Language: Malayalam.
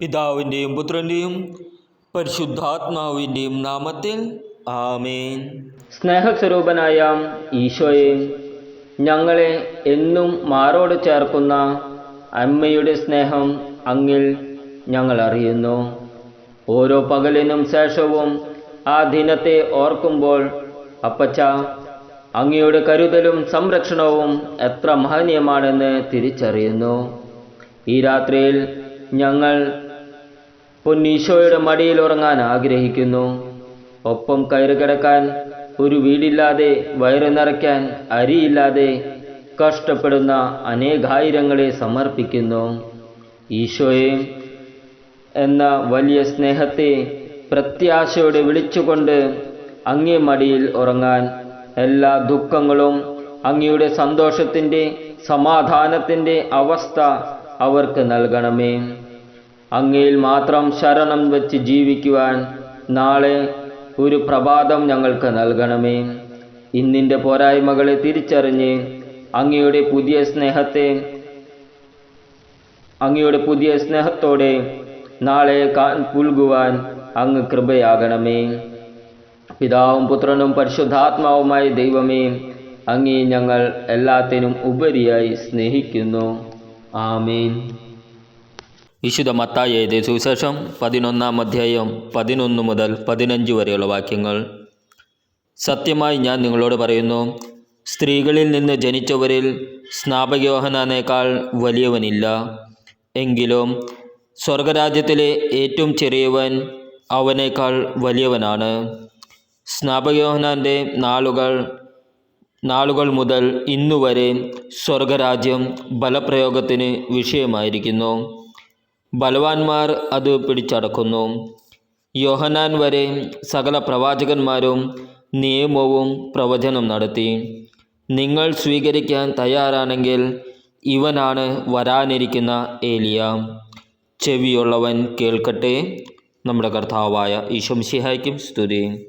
പിതാവിന്റെയും പുത്രന്റെയും പരിശുദ്ധാത്മാവിന്റെയും നാമത്തിൽ ആമേൻ. സ്നേഹസ്വരൂപനായ ഈശോയെ ഞങ്ങളെ എന്നും മാറോട് ചേർക്കുന്ന അമ്മയുടെ സ്നേഹം അങ്ങിൽ ഞങ്ങൾ അറിയുന്നു. ഓരോ പകലിനും ശേഷവും ആ ദിനത്തെ ഓർക്കുമ്പോൾ അപ്പച്ച അങ്ങയുടെ കരുതലും സംരക്ഷണവും എത്ര മഹനീയമാണെന്ന് തിരിച്ചറിയുന്നു. ഈ രാത്രിയിൽ ഞങ്ങൾ പൊന്നീശോയുടെ മടിയിൽ ഉറങ്ങാൻ ആഗ്രഹിക്കുന്നു. ഒപ്പം കയറി കിടക്കാൻ ഒരു വീടില്ലാതെ വയറു നിറയ്ക്കാൻ അരിയില്ലാതെ കഷ്ടപ്പെടുന്ന അനേകായിരങ്ങളെ സമർപ്പിക്കുന്നു. ഈശോയെ എന്ന വലിയ സ്നേഹത്തെ പ്രത്യാശയോടെ വിളിച്ചുകൊണ്ട് അങ്ങേ മടിയിൽ ഉറങ്ങാൻ എല്ലാ ദുഃഖങ്ങളും അങ്ങയുടെ സന്തോഷത്തിന്റെ സമാധാനത്തിന്റെ അവസ്ഥ അവർക്ക് നൽകണമേ. അങ്ങയിൽ മാത്രം ശരണം വെച്ച് ജീവിക്കുവാൻ നാളെ ഒരു പ്രഭാതം ഞങ്ങൾക്ക് നൽകണമേ. ഇന്നിന്റെ പോരായ്മകളെ തിരിച്ചറിഞ്ഞ് അങ്ങയുടെ പുതിയ സ്നേഹത്തെ അങ്ങയുടെ പുതിയ സ്നേഹത്തോടെ നാളെ കാൽകുവാൻ അങ്ങ് കൃപയാകണമേ. പിതാവും പുത്രനും പരിശുദ്ധാത്മാവുമായ ദൈവമേ അങ്ങേ ഞങ്ങൾ എല്ലാത്തിനും ഉപരിയായി സ്നേഹിക്കുന്നു. ആമേൻ. വിശുദ്ധ മത്തായി സുവിശേഷം പതിനൊന്നാം അധ്യായം പതിനൊന്ന് മുതൽ പതിനഞ്ച് വരെയുള്ള വാക്യങ്ങൾ. സത്യമായി ഞാൻ നിങ്ങളോട് പറയുന്നു സ്ത്രീകളിൽ നിന്ന് ജനിച്ചവരിൽ സ്നാപകയോഹനാനേക്കാൾ വലിയവനില്ല. എങ്കിലും സ്വർഗരാജ്യത്തിലെ ഏറ്റവും ചെറിയവൻ അവനേക്കാൾ വലിയവനാണ്. സ്നാപകയോഹനാന്റെ നാളുകൾ നാളുകൾ മുതൽ ഇന്നുവരെ സ്വർഗരാജ്യം ബലപ്രയോഗത്തിന് വിഷയമായിരിക്കുന്നു. ബലവാന്മാർ അത് പിടിച്ചടക്കുന്നു. യോഹനാൻ വരെ സകല പ്രവാചകന്മാരും നിയമവും പ്രവചനം നടത്തി. നിങ്ങൾ സ്വീകരിക്കാൻ തയ്യാറാണെങ്കിൽ ഇവനാണ് വരാനിരിക്കുന്ന ഏലിയ. ചെവിയുള്ളവൻ കേൾക്കട്ടെ. നമ്മുടെ കർത്താവായ ഈശംസിഹായ്ക്കും സ്തുതി.